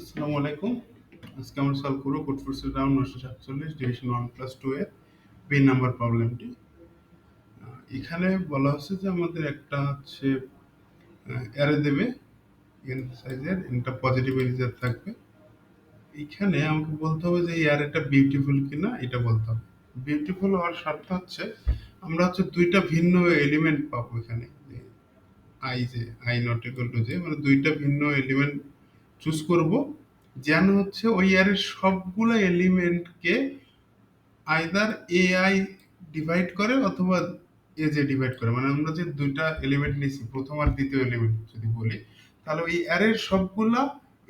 আসসালামু আলাইকুম। আজকে আমরা সলভ করব কোড ফোর্সের রাউন্ড নশো সাতচল্লিশ, ডিভিশন ওয়ান প্লাস টু এর বি নাম্বার প্রবলেমটি। এখানে বলা হচ্ছে যে আমাদের একটা হচ্ছে অ্যারে দেবে এন সাইজের এনটা পজিটিভ ইন্টিজার থাকবে। এখানে আমাকে বলতে হবে যে এই অ্যারেটা বিউটিফুল কিনা, এটা বলতে হবে। বিউটিফুল হওয়ার শর্ত হচ্ছে, আমরা হচ্ছে দুইটা ভিন্ন এলিমেন্ট পাবো এখানে আই যে আই নট ইকুয়াল টু যে মানে দুইটা ভিন্ন এলিমেন্ট চুজ করব। যেন হচ্ছে ওই অ্যারের সবগুলো এলিমেন্টকে আইদার এ আই ডিভাইড করে অথবা এ যে ডিভাইড করে। মানে আমরা যে দুইটা এলিমেন্ট নিয়েছি, প্রথম আর দ্বিতীয় এলিমেন্ট যদি বলি, তাহলে ওই অ্যারের সবগুলা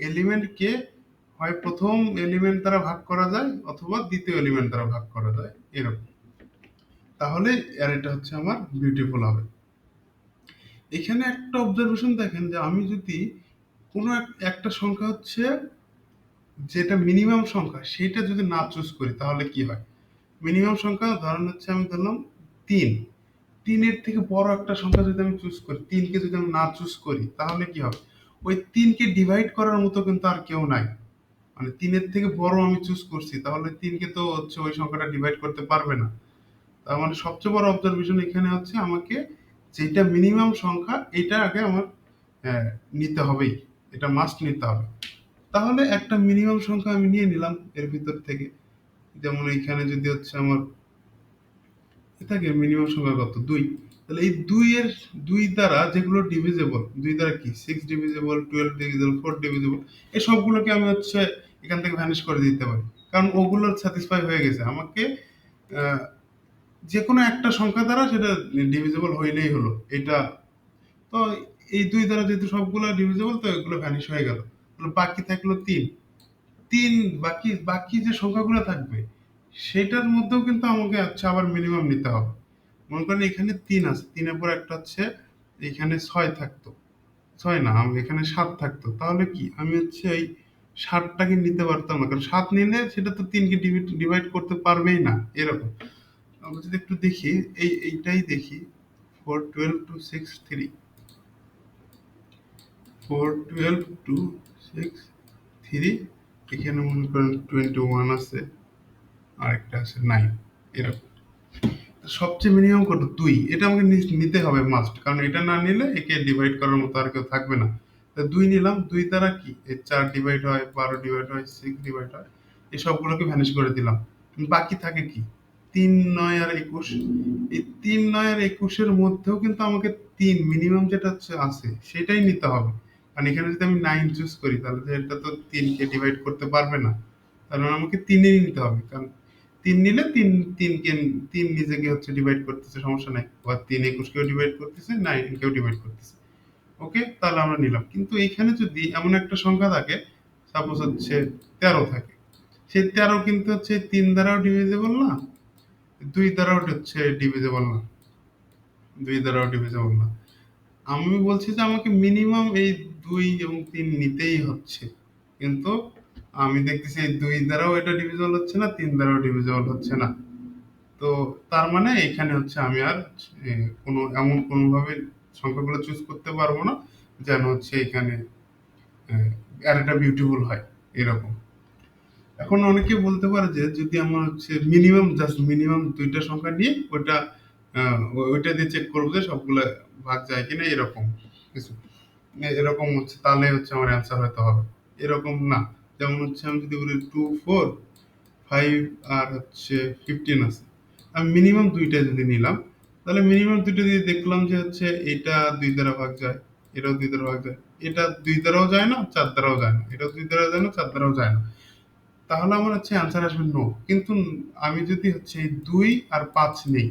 এলিমেন্টকে হয় প্রথম এলিমেন্ট দ্বারা ভাগ করা যায় অথবা দ্বিতীয় এলিমেন্ট দ্বারা ভাগ করা যায়, এরকম। তাহলে অ্যারেটা হচ্ছে আমার বিউটিফুল হবে। এখানে একটা অবজারভেশন দেখেন যে আমি যদি কোনো একটা সংখ্যা হচ্ছে যেটা মিনিমাম সংখ্যা, সেটা যদি না চুজ করি তাহলে কি হয়? মিনিমাম সংখ্যা, ধরেন হচ্ছে আমি ধরলাম তিন। তিনের থেকে বড় একটা সংখ্যা যদি আমি চুজ করি, তিনকে যদি আমি না চুজ করি, তাহলে কি হবে? ওই তিনকে ডিভাইড করার মতো কিন্তু আর কেউ নাই। মানে তিনের থেকে বড় আমি চুজ করছি, তাহলে তিনকে তো হচ্ছে ওই সংখ্যাটা ডিভাইড করতে পারবে না। তার মানে সবচেয়ে বড় অবজারভেশন এখানে হচ্ছে আমাকে যেটা মিনিমাম সংখ্যা, এটা আগে আমার নিতে হবেই। এটা মাস্ট নিতে হবে। তাহলে একটা মিনিমাম সংখ্যা আমি নিয়ে নিলাম এর ভিতর থেকে। যেমন এইখানে যদি হচ্ছে আমার থাকে মিনিমাম সংখ্যা কত? দুই। তাহলে এই দুইয়ের দুই দ্বারা যেগুলো ডিভিজেবল দুই দ্বারা কি? Six divisible twelve divisible four divisible এই সবগুলোকে আমি হচ্ছে এখান থেকে ভ্যানিশ করে দিতে পারি। কারণ ওগুলোর স্যাটিসফাই হয়ে গেছে। আমাকে যে কোনো একটা সংখ্যা দ্বারা সেটা ডিভিজেবল হইলেই হলো। এটা তো এই দুই দ্বারা যেহেতু সবগুলো ডিভিজেবল তো এগুলো ভ্যানিশ হয়ে গেল। বাকি থাকল তিন। তিন বাকি বাকি যে সংখ্যাগুলো থাকবে, সেটার মধ্যেও কিন্তু আমাকে আচ্ছা আবার মিনিমাম নিতে হবে। মনে করেন এখানে তিন আছে, তিনের পর একটা হচ্ছে এখানে ছয় থাকতো। ছয় না, আমি এখানে সাত থাকতো। তাহলে কি? আমি হচ্ছে এই সাতটাকে নিতে পারতাম না। কারণ সাত নিলে সেটা তো তিনকে ডিভাইড করতে পারবেই না, এরকম। আমরা যদি একটু দেখি, এই, এইটাই দেখি four twelve two six three four twelve two six three এখানে মনে করেন টোয়েন্টি ওয়ান আছে, আরেকটা আছে নাইন এরকম। সবচেয়ে মিনিমাম কত? দুই। এটা আমাকে নিতে হবে মাস্ট কারণ এটা না নিলে একে ডিভাইড করার মতো আর কেউ থাকবে না। তা দুই নিলাম, দুই দ্বারা কি? এই চার ডিভাইড হয়, বারো ডিভাইড হয় সিক্স ডিভাইড হয়, এই সবগুলোকে ভ্যানিশ করে দিলাম। বাকি থাকে কি? তিন, নয় আর একুশ। এই তিন, নয় আর একুশের মধ্যেও কিন্তু আমাকে তিন মিনিমাম যেটা আছে, সেটাই নিতে হবে। কারণ এখানে যদি আমি নাইন চুজ করি, তাহলে তো এটা তো তিনকে ডিভাইড করতে পারবে না। তাহলে আমাকে তিনেই নিতে হবে, কারণ তিন নিলে তিন তিনকে তিন নিজেকে হচ্ছে ডিভাইড করতেছে, সমস্যা নাই। বা তিন একুশকেও ডিভাইড করতেছে নাইনকেও ডিভাইড করতেছে। ওকে তাহলে আমরা নিলাম। কিন্তু এখানে যদি এমন একটা সংখ্যা থাকে সাপোজ হচ্ছে তেরো থাকে, সেই তেরো কিন্তু হচ্ছে তিন দ্বারাও ডিভিজেবল না, দুই দ্বারাও হচ্ছে ডিভিজেবল না। দুই দ্বারাও ডিভিজেবল না। আমি বলছি যে আমাকে মিনিমাম এই দুই এবং তিন নিতেই হচ্ছে। কিন্তু আমি দেখতেছি এই দুই দ্বারাও এটা ডিভিজেবল হচ্ছে না, তিন দ্বারাও ডিভিজেবল হচ্ছে না। তো তার মানে এখানে হচ্ছে আমি আর কোনো, এমন কোনোভাবে সংখ্যাগুলো চুজ করতে পারব না, যেন হচ্ছে এখানে অ্যারেটা বিউটিফুল হয়, এরকম। এখন অনেকে বলতে পারে যে যদি আমার হচ্ছে মিনিমাম জাস্ট মিনিমাম দুইটা সংখ্যা নিয়ে ওইটা ওইটা দিয়ে চেক করব যে সবগুলো ভাগ যায় কিনা, এরকম কিছু। এরকম হচ্ছে, তাহলে হচ্ছে আমার অ্যান্সার হয়তো হবে। এরকম না। যেমন হচ্ছে আমি যদি বলি টু ফোর ফাইভ আর হচ্ছে ফিফটিন আছে। আমি মিনিমাম দুইটা যদি নিলাম, তাহলে মিনিমাম দুইটা দিয়ে দেখলাম যে হচ্ছে এটা দুই দ্বারা ভাগ যায়, এটাও দুই দ্বারা ভাগ যায়। এটা দুই দ্বারাও যায় না, চার দ্বারাও যায় না। এটাও দুই দ্বারা যায় না, চার দ্বারাও যায় না। তাহলে আমার হচ্ছে অ্যান্সার আসবে নো কিন্তু আমি যদি হচ্ছে দুই আর পাঁচ নেই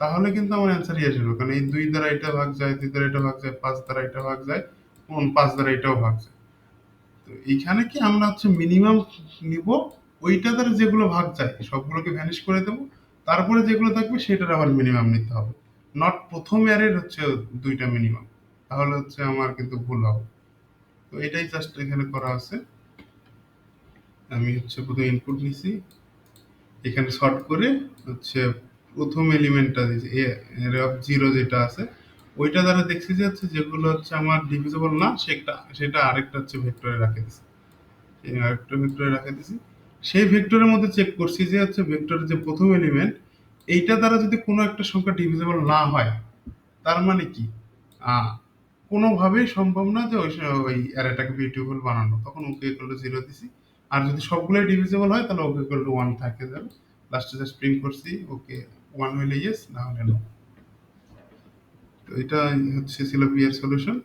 তাহলে কিন্তু আমার অ্যান্সারই আসবে কারণ এই দুই দ্বারা এটা ভাগ যায়, দুই দ্বারা এটা ভাগ যায়, পাঁচ দ্বারা এটা ভাগ যায় কোন পাঁচ দ্বারা এটাও ভাগ যায়। তো এইখানে কি আমরা হচ্ছে মিনিমাম নিব? ওইটা দ্বারা যেগুলো ভাগ যায়, সবগুলোকে ভ্যানিশ করে দেবো। তারপরে যেগুলো থাকবে, সেটার আবার মিনিমাম নিতে হবে। নট প্রথম ইয়ারের হচ্ছে দুইটা মিনিমাম তাহলে হচ্ছে আমার কিন্তু ভুল হবে। তো এটাই জাস্ট এখানে করা আছে। আমি হচ্ছে প্রথমে ইনপুট নিছি। এখানে শর্ট করে হচ্ছে প্রথম এলিমেন্টটা দিয়েছি অফ জিরো যেটা আছে, ওইটা দ্বারা দেখছি যে হচ্ছে যেগুলো হচ্ছে আমার ডিভিজিবল না, সেটা সেটা আরেকটা হচ্ছে ভেক্টরে রাখে এই আরেকটা ভেক্টরে রাখে দিছি সেই ভেক্টরের মধ্যে চেক করছি যে হচ্ছে ভেক্টরের যে প্রথম এলিমেন্ট এইটা দ্বারা যদি কোনো একটা সংখ্যা ডিভিজিবল না হয়, তার মানে কি? কোনোভাবেই সম্ভব না যে ওই ওই অ্যারেটাকে বিউটিফুল বানানো। তখন ওকে ইকুয়াল টু জিরো দিছি। আর যদি সবগুলোই ডিভিজিবল হয়, তাহলে ওকে ইকুয়াল টু ওয়ান থাকে। যাবে। লাস্টে জাস্ট প্রিন্ট করছি ওকে ওয়ান হলে ইয়েস না হলে নো তো এটা হচ্ছে ছিল বিয়ার সলিউশন